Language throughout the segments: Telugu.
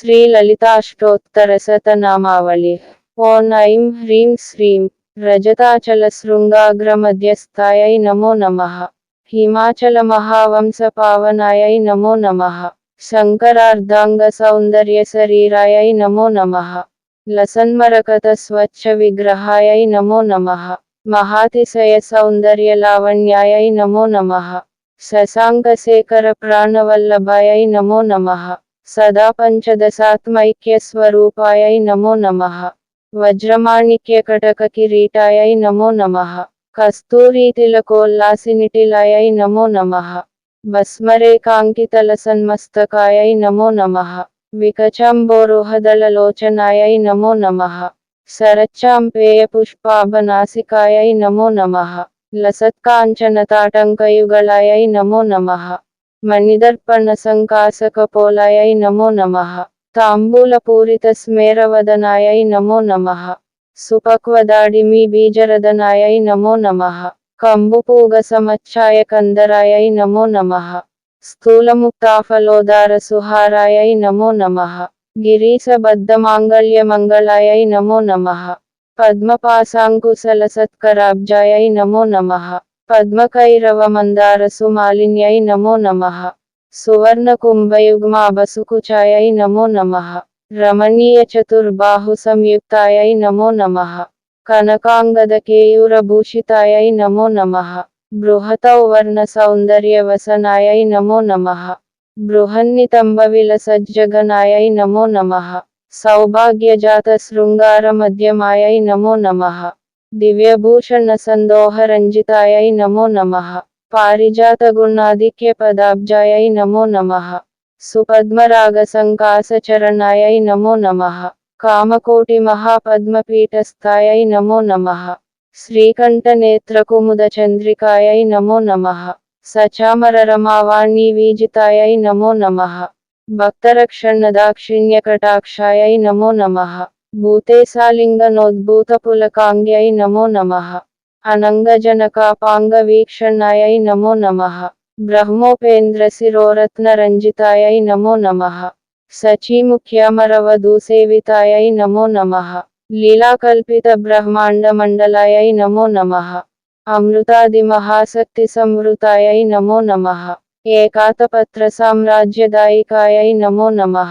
శ్రీ లలితాష్టోత్తరశతనామావళి ఓం ఐం హ్రీం శ్రీం రజతాచల శృంగాగ్రమధ్యస్థాయై నమో నమ. హిమాచల మహావంశ పావనాయై నమో నమ. శంకరార్ధాంగ సౌందర్య శరీరాయై నమో నమ. లసన్మరకత స్వచ్ఛ విగ్రహాయై నమో నమ. మహాతిశయ సౌందర్య లావణ్యాయై నమో నమ. శశాంకశేఖర ప్రాణవల్లభాయై నమో నమ. సదా పంచదశాత్మైక్య స్వరూపాయై నమో నమః వజ్రమాణిక్య కటక కిరీటాయై నమో నమః కస్తూరీ తిలకోల్లాసినిటిలాయై నమో నమః భస్మరేకాంకితల సన్మస్తకాయై నమో నమః వికచంబోరుహదళలోచనాయై నమో నమః శరచ్చాంపేయ మణిదర్పణ నమో పోలాయై నమో. నమ తాంబూలపూరిత స్మేరవదనాయై నమో నమః. సుపక్వదాడిమి బీజరదనాయై నమో నమ. కంబుపూగ సమచ్ఛాయ కందరాయై నమో నమ. స్థూలముక్తాఫలోదార సుహారాయై నమో నమః. గిరీశబద్ధమాంగళ్య మంగళాయై నమో నమ. పద్మపాశాంకుశల సత్కరాబ్జాయై నమో నమ. పద్మకైరవ మందారసు మాలిన్యై నమో నమ. సువర్ణ కుంభయుగ్మాభసుకుచాయై నమో నమ. రమణీయ చతుర్బాహు సంయుక్తాయై నమో నమ. కనకాంగదకేయూరభూషితాయై నమో నమ. బృహతౌ వర్ణ సౌందర్య నమో నమ. బృహన్నితంబ విలసజ్జగనాయై నమో నమ. సౌభాగ్యజాత శృంగార మధ్యమాయై నమో నమ. దివ్యభూషణ సందోహ రంజితాయై నమో నమః పారిజాత గుణాధిక్య పదాబ్జాయై నమో నమః సుపద్మరాగ సంకాస చరణాయై నమో నమః కామకోటి మహాపద్మపీఠస్థాయై నమో నమః శ్రీకంఠ నేత్రకుముద చంద్రికాయై నమో నమః సచామర రమావాణి వీజితాయై నమో నమః భక్తరక్షణ దాక్షిణ్య కటాక్షాయై నమో నమః భూతేశాలింగనోద్భూత పులకాంగ్యై నమో నమః అనంగజనకాపాంగ వీక్షణాయై నమో నమః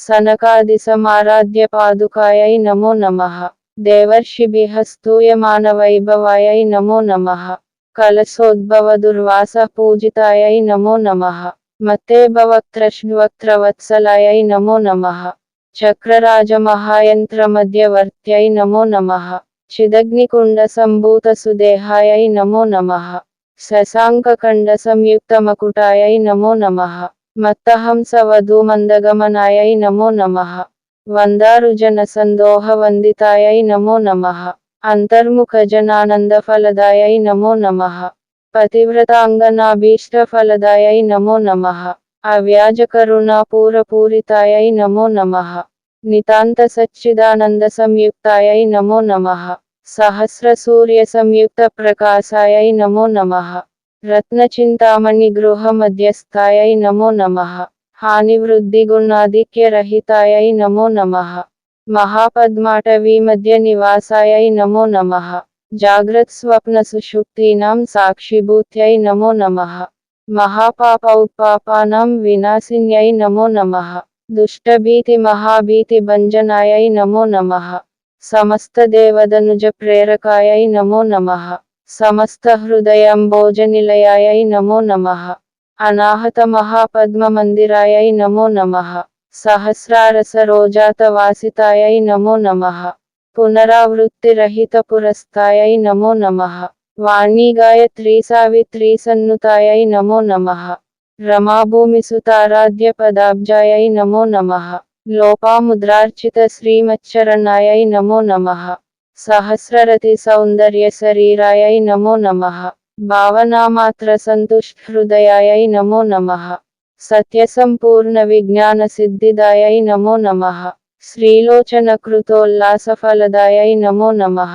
బ్రహ్మోపేంద్ర సనకాది సమారాధ్య పాదుకాయై నమో నమ. దేవర్షిభిహ స్తూయమానవైభవాయై నమో నమ. కలశోద్భవ దుర్వాస పూజితాయై నమో నమ. మత్తేభవక్త్రష్వక్త్రవత్సలాయై నమో నమ. చక్రరాజమహాయంత్రమధ్యవర్త్యై నమో నమ. చిదగ్నికుండ సంభూత సుదేహాయై నమో నమ. శశాంకఖండ సంయుక్తమకుటాయై నమో నమ. మత్తహంస వధూ మందగమనాయై నమో నమః. వందారుజన సందోహ వందితాయై నమో నమ. అంతర్ముఖ జనానంద ఫలదాయై నమో నమ. పతివ్రతాంగనాభీష్ట ఫలదాయై నమో నమ. అవ్యాజకరుణాపూరపూరితాయై నమో నమ. నితాంత సచ్చిదానంద సంయుక్తాయై నమో నమ. సహస్ర సూర్య సంయుక్త ప్రకాశాయై నమో నమ. రత్నచింతామణి గృహ మధ్యస్థాయై నమో నమ. హాని వృద్ధి గుణాధిక్య నమో నమ. మహాపద్మాటవీ మధ్య నివాసాయై నమో నమ. జాగ్రత్ స్వప్న సుషుప్తీనాం సాక్షిభూత్యై నమో నమ. మహాపాప ఉత్పాపానాం వినాశిన్యై నమో నమ. దుష్టభీతి మహాభీతి భంజనాయై నమో నమ. సమస్త దేవదనుజ ప్రేరకాయై నమో నమ. సమస్త హృదయంబోజనిలయాయై నమో నమ. అనాహత మహాపద్మమందిరాయై నమో నమ. సహస్రారస రోజాత వాసితాయై నమో నమ. పునరావృత్తి పురస్థాయై నమో నమ. వాణీ గాయత్రీ సావిత్రీ సన్నుతాయై నమో నమ. రమాభూమిసుతారాధ్య పదాబ్జాయై నమో నమ. లోపాముద్రార్చిత శ్రీమచ్చరణాయై నమో నమ. సహస్రరతి సౌందర్య శరీరాయై నమో నమః. భావనామాత్ర సంతుష్ట హృదయాయై నమో నమః. సత్య సంపూర్ణ విజ్ఞాన సిద్ధిదాయై నమో నమః. శ్రీలోచన కృతోల్లాస ఫలదాయై నమో నమః.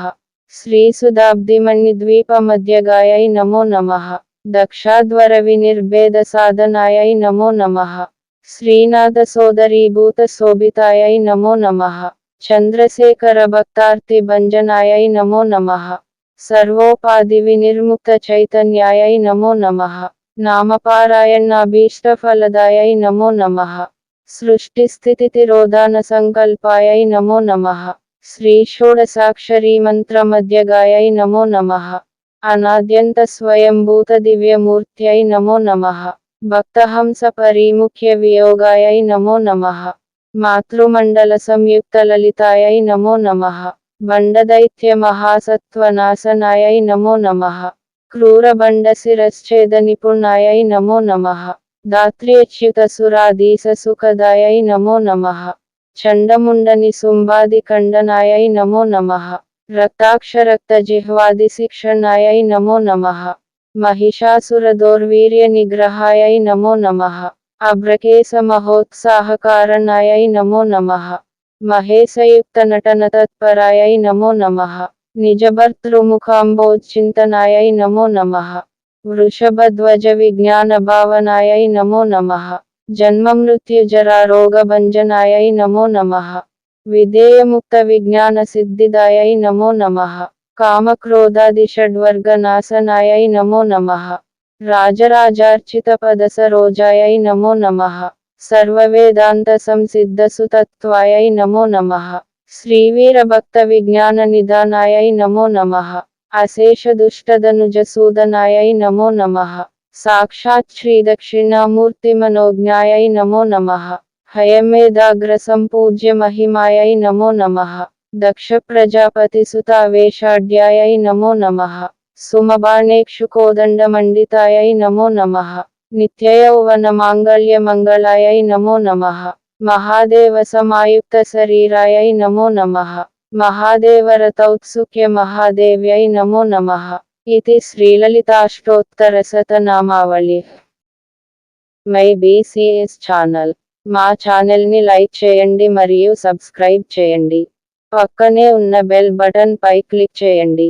శ్రీసుదాబ్దిమణి ద్వీప మధ్యగాయై నమో నమః. దక్షాధ్వర వినిర్భేద సాధనాయై నమో నమః. శ్రీనాథ సోదరీభూత శోభితాయై నమో నమః. చంద్రశేఖర భక్తార్తి భంజనాయై నమో నమః సర్వోపాధి వినిర్ముక్త చైతన్యాయై నమో నమః నామపారాయణాభీష్టఫలదాయై నమో నమః సృష్టి స్థితి తిరోధాన సంకల్పాయై నమో నమః శ్రీ షోడసాక్షరీ మంత్రమధ్యగాయై నమో నమః అనాద్యంత స్వయంభూత దివ్యమూర్త్యై నమో నమః భక్తహంస పరిముఖ్య వియోగాయై నమో నమః మాతృమండల సంయుక్త లలితాయై నమో నమ. బండదైత్య మహాసత్వనాశనాయై నమో నమ. క్రూరబండ శిరశ్చేద నిపుణాయై నమో నమ. దాత్ర్యచ్యుత సురాధీశ సుఖదాయై నమో నమ. చండముండని సుంబాది ఖండనాయై నమో నమ. రక్తాక్షరక్త జిహ్వాది శిక్షణాయై నమో నమ. మహిషాసురదోర్వీర్య నిగ్రహాయై నమో నమ. అభ్రకేశ మహోత్సాహకారణాయై నమో నమ. మహేశయుక్త నటన తత్పరాయై నమో నమ. నిజభర్తృముఖాంబోచింతనాయై నమో నమ. వృషభధ్వజ విజ్ఞాన భావనాయై నమో నమ. జన్మమృత్యు జరా నమో నమ. విధేయముక్త విజ్ఞాన సిద్ధిదాయై నమో నమ. కామక్రోధాది షడ్వర్గనాశనాయై నమో నమ. రాజరాజార్చిత పద సరోజాయై నమో నమః సర్వవేదాంత సంసిద్ధ సుతత్వాయై నమో నమః శ్రీవీరభక్త విజ్ఞాన నిధానాయై నమో నమః అశేష దుష్టదనుజ సూదనాయై నమో నమః సాక్షాత్ శ్రీ సుమబాణేక్షుకోదండమండితాయై నమో నమః. నిత్యయౌవన మాంగళ్య మంగళాయై నమో నమః. మహాదేవ సమాయుక్త శరీరాయై నమో నమః. మహాదేవరతౌత్సుక్య మహాదేవ్యై నమో నమః. ఇది శ్రీలలితాష్టోత్తర శతనామావళి మై బీసీఎస్ ఛానల్. మా ఛానల్ని లైక్ చేయండి మరియు సబ్స్క్రైబ్ చేయండి. పక్కనే ఉన్న బెల్ బటన్ పై క్లిక్ చేయండి.